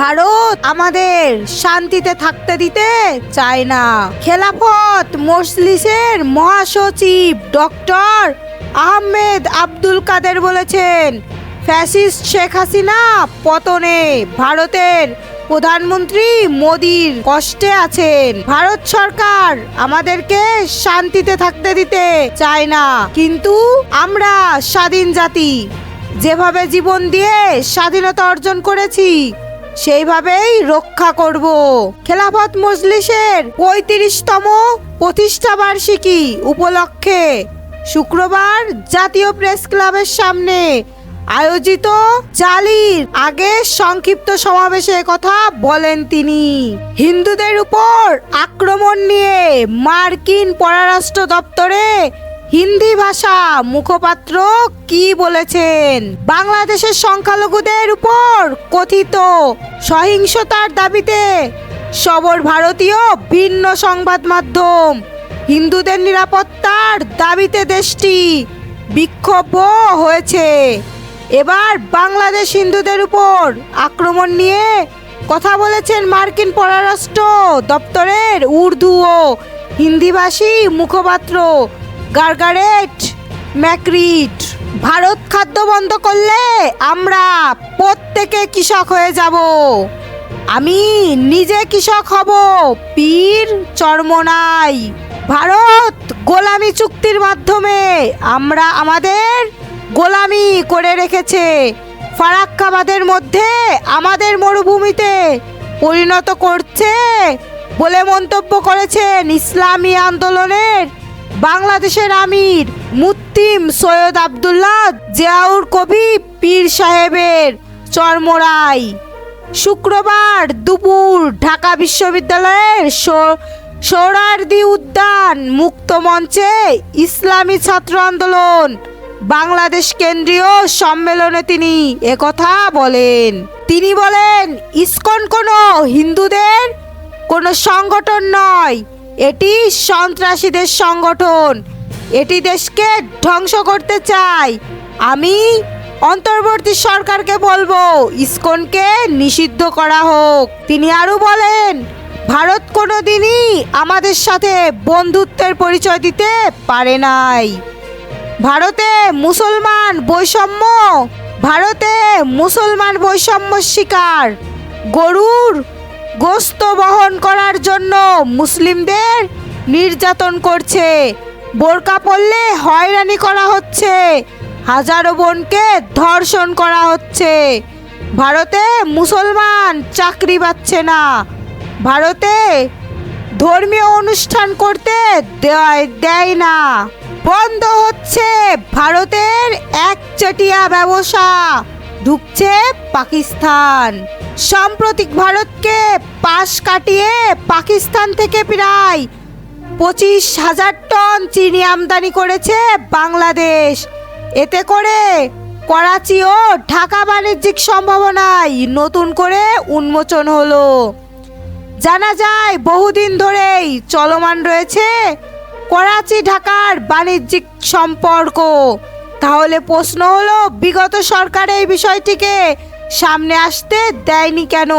ভারত আমাদের শান্তিতে থাকতে দিতে চায় না। খেলাফত মজলিসের মহাসচিব ডক্টর আহমেদ আব্দুল কাদের বলেছেন, ফ্যাসিস্ট শেখ হাসিনা পতনে ভারতের প্রধানমন্ত্রী মোদির কষ্টে আছেন। ভারত সরকার আমাদেরকে শান্তিতে থাকতে দিতে চায় না। কিন্তু আমরা স্বাধীন জাতি, যেভাবে জীবন দিয়ে স্বাধীনতা অর্জন করেছি সেইভাবেই রক্ষা করব। খেলাফত মজলিসের পঁয়ত্রিশতম প্রতিষ্ঠা বার্ষিকী উপলক্ষে শুক্রবার জাতীয় প্রেস ক্লাবের সামনে আয়োজিত জালির আগে সংক্ষিপ্ত সমাবেশে কথা বলেন তিনি। হিন্দুদের উপর আক্রমণ নিয়ে মার্কিন পররাষ্ট্র দপ্তরে হিন্দি ভাষা মুখপাত্র কি বলেছেন? বাংলাদেশের সংখ্যালঘুদের উপর কথিত সহিংসতার দাবিতে সবর ভারতীয় ভিন্ন সংবাদ মাধ্যম। হিন্দুদের নিরাপত্তার দাবিতে দেশটি বিক্ষোভ হয়েছে। এবার বাংলাদেশ হিন্দুদের উপর আক্রমণ নিয়ে কথা বলেছেন মার্কিন পররাষ্ট্র দপ্তরের উর্দু ও হিন্দিভাষী মুখপাত্র গার্গারেট, ম্যাক্রিট, ভারত খাদ্য বন্ধ করলে আমরা প্রত্যেকে কৃষক হয়ে যাব। আমি নিজে কৃষক হব, পীর চর্মনাই। ভারত গোলামি চুক্তির মাধ্যমে আমরা আমাদের গোলামি করে রেখেছে। ফারাক্কাবাদের মধ্যে আমাদের মরুভূমিতে পরিণত করছে বলে মন্তব্য করেছেন ইসলামী আন্দোলনের বাংলাদেশের আমির মুত্তিম সৈয়দ আবদুল্লাহ জিয়াউর কবি পীর সাহেবের চর্মরাই শুক্রবার দুপুর ঢাকা বিশ্ববিদ্যালয়ের সো- সোহরাওয়ার্দী উদ্যান মুক্ত মঞ্চে ইসলামী ছাত্র আন্দোলন, বাংলাদেশ কেন্দ্রীয় সম্মেলনে তিনি একথা বলেন। তিনি বলেন, ইসকন কোনো হিন্দুদের, কোনো সংগঠন নয় এটি সন্ত্রাসীদের সংগঠন। এটি দেশকে ধ্বংস করতে চায়। আমি অন্তর্বর্তী সরকারকে বলব, ইসকনকে নিষিদ্ধ করা হোক। তিনি আরও বলেন, ভারত কোনো দিনই আমাদের সাথে বন্ধুত্বের পরিচয় দিতে পারে নাই। ভারতে মুসলমান বৈষম্য, ভারতে মুসলমান বৈষম্য শিকার। গরুর গোস্ত বহন করার জন্য মুসলিমদের নির্যাতন করছে। বোরকা পরলে হয়রানি করা হচ্ছে। হাজারো বোনকে ধর্ষণ করা হচ্ছে। ভারতে মুসলমান চাকরি পাচ্ছে না। ভারতে ধর্মীয় অনুষ্ঠান করতে দেয় দেয় না। বন্ধ হচ্ছে ভারতের একচটিয়া ব্যবসা। ঢুকছে পাকিস্তান। সাম্প্রতিক ভারতকে পাশ কাটিয়ে পাকিস্তান থেকে প্রায় পঁচিশ হাজার টন চিনি আমদানি করেছে বাংলাদেশ। এতে করে করাচি ও ঢাকা বাণিজ্যিক সম্ভাবনায় নতুন করে উন্মোচন হলো। জানা যায়, বহুদিন ধরেই চলমান রয়েছে করাচি ঢাকার বাণিজ্যিক সম্পর্ক। তাহলে প্রশ্ন হলো, বিগত সরকার এই বিষয়টিকে সামনে আসতে দেয়নি কেন?